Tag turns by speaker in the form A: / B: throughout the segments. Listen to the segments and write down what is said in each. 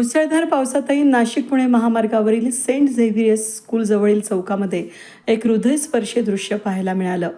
A: मुसळधार पावसातही नाशिक पुणे महामार्गावरील सेंट झेव्हिरियस स्कूलजवळील चौकामध्ये एक हृदयस्पर्शी दृश्य पाहायला मिळालं.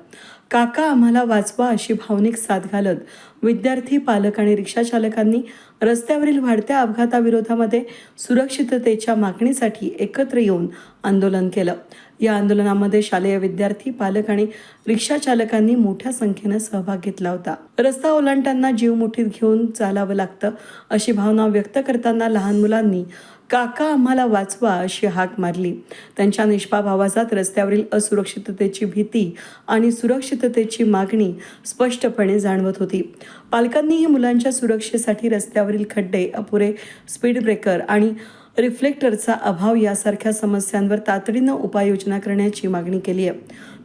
A: काका आम्हाला वाचवा अशी भावनिक साथ घालत विद्यार्थी पालक आणि रिक्षाचालकांनी रस्त्यावरील वाढत्या अपघाताविरोधामध्ये सुरक्षिततेच्या मागणीसाठी एकत्र येऊन आंदोलन केलं. या आंदोलनामध्ये शालेय विद्यार्थी पालक आणि रिक्षाचालकांनी मोठ्या संख्येनं सहभाग घेतला होता. रस्ता ओलांडताना जीव मुठीत घेऊन चालावं लागतं अशी भावना व्यक्त करताना लहान मुलांनी काका आम्हाला वाचवा अशी हाक मारली. त्यांच्या निष्पाप आवाजात रस्त्यावरील असुरक्षिततेची भीती आणि सुरक्षिततेची मागणी स्पष्टपणे जाणवत होती. पालकांनीही मुलांच्या सुरक्षेसाठी रस्त्यावरील खड्डे अपुरे स्पीड ब्रेकर आणि रिफ्लेक्टरचा अभाव यासारख्या समस्यांवर तातडीनं उपाययोजना करण्याची मागणी केली आहे.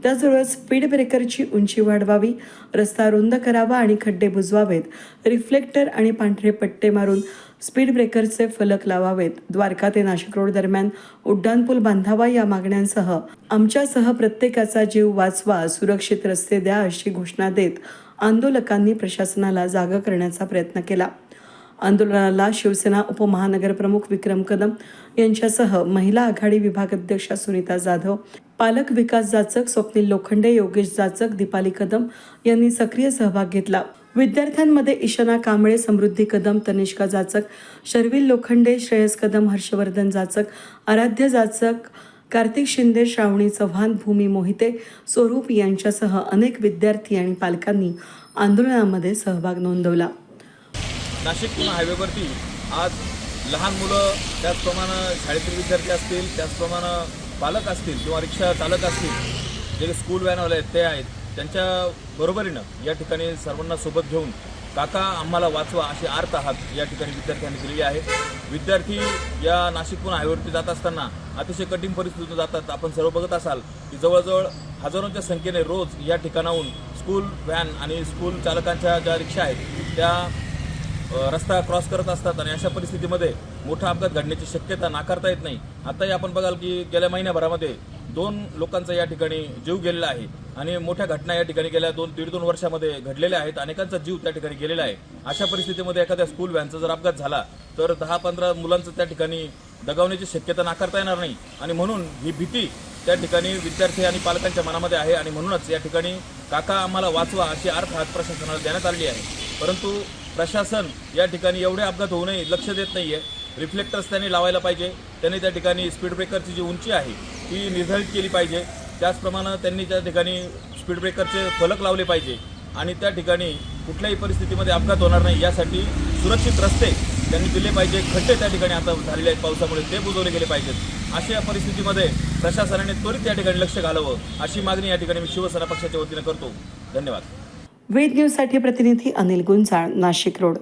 A: त्याचबरोबर स्पीड ब्रेकरची उंची वाढवावी रस्ता रुंद करावा आणि खड्डे बुजवावेत रिफ्लेक्टर आणि पांढरे पट्टे मारून स्पीड ब्रेकरचे फलक लावावेत. द्वारका ते नाशिक रोड दरम्यान उड्डाणपूल बांधावा या मागण्यांसह आमच्यासह प्रत्येकाचा जीव वाचवा सुरक्षित रस्ते द्या अशी घोषणा देत आंदोलकांनी प्रशासनाला जागा करण्याचा प्रयत्न केला. आंदोलनाला शिवसेना उपमहानगरप्रमुख विक्रम कदम यांच्यासह महिला आघाडी विभाग अध्यक्षा सुनीता जाधव पालक विकास जाचक स्वप्नील लोखंडे योगेश जाचक दीपाली कदम यांनी सक्रिय सहभाग घेतला. विद्यार्थ्यांमध्ये ईशना कांबळे समृद्धी कदम तनिष्का जाचक शर्विल लोखंडे श्रेयस कदम हर्षवर्धन जाचक आराध्य जाचक कार्तिक शिंदे श्रावणी चव्हाण भूमी मोहिते स्वरूप यांच्यासह अनेक विद्यार्थी आणि पालकांनी आंदोलनामध्ये सहभाग नोंदवला.
B: नाशिक पुणे हायवेवरती आज लहान मुलं त्याचप्रमाणे शाळेतील विद्यार्थी असतील त्याचप्रमाणे पालक असतील किंवा रिक्षा चालक असतील जे स्कूल व्हॅनवाले आहेत ते आहेत त्यांच्या बरोबरीनं या ठिकाणी सर्वांना सोबत घेऊन काका आम्हाला वाचवा अशी आर्त हात या ठिकाणी विद्यार्थ्यांनी दिलेली आहे. विद्यार्थी या नाशिक पुणे हायवेवरती जात असताना अतिशय कठीण परिस्थितीतून जातात. आपण सर्व बघत असाल की जवळजवळ हजारोंच्या संख्येने रोज या ठिकाणाहून स्कूल व्हॅन आणि स्कूल चालकांच्या ज्या रिक्षा आहेत त्या रस्ता क्रॉस करत असतात आणि अशा परिस्थितीमध्ये मोठा अपघात घडण्याची शक्यता नाकारता येत नाही. आताही आपण बघाल की गेल्या महिन्याभरामध्ये दोन लोकांचा या ठिकाणी जीव गेलेला आहे आणि मोठ्या घटना या ठिकाणी गेल्या दोन दीड दोन वर्षामध्ये घडलेल्या आहेत. अनेकांचा जीव त्या ठिकाणी गेलेला आहे. अशा परिस्थितीमध्ये एखाद्या स्कूल व्हॅनचा जर अपघात झाला तर दहा पंधरा मुलांचं त्या ठिकाणी दगावण्याची शक्यता नाकारता येणार नाही. आणि म्हणून ही भीती त्या ठिकाणी विद्यार्थी आणि पालकांच्या मनामध्ये आहे आणि म्हणूनच या ठिकाणी काका आम्हाला वाचवा अशी अर्थ हात प्रशासनाला देण्यात आलेली आहे. परंतु प्रशासन या ठिकाणी एवढे अपघात होऊ नये लक्ष देत नाही आहे रिफ्लेक्टर्स त्यांनी लावायला पाहिजे. त्यांनी त्या ठिकाणी स्पीड ब्रेकरची जी उंची आहे ती निर्धारित केली पाहिजे. त्याचप्रमाणे त्यांनी त्या ठिकाणी स्पीड ब्रेकरचे फलक लावले पाहिजे. आणि त्या ठिकाणी कुठल्याही परिस्थितीमध्ये अपघात होणार नाही यासाठी सुरक्षित रस्ते त्यांनी दिले पाहिजे. खड्डे त्या ठिकाणी आता झालेले आहेत पावसामुळे ते बुजवले गेले पाहिजेत. अशा परिस्थितीमध्ये प्रशासनाने त्वरित त्या ठिकाणी लक्ष घालावं अशी मागणी या ठिकाणी मी शिवसेना पक्षाच्या वतीनं करतो. धन्यवाद.
A: वेद न्यूजसाठी प्रतिनिधी अनिल गुंजाळ नाशिक रोड.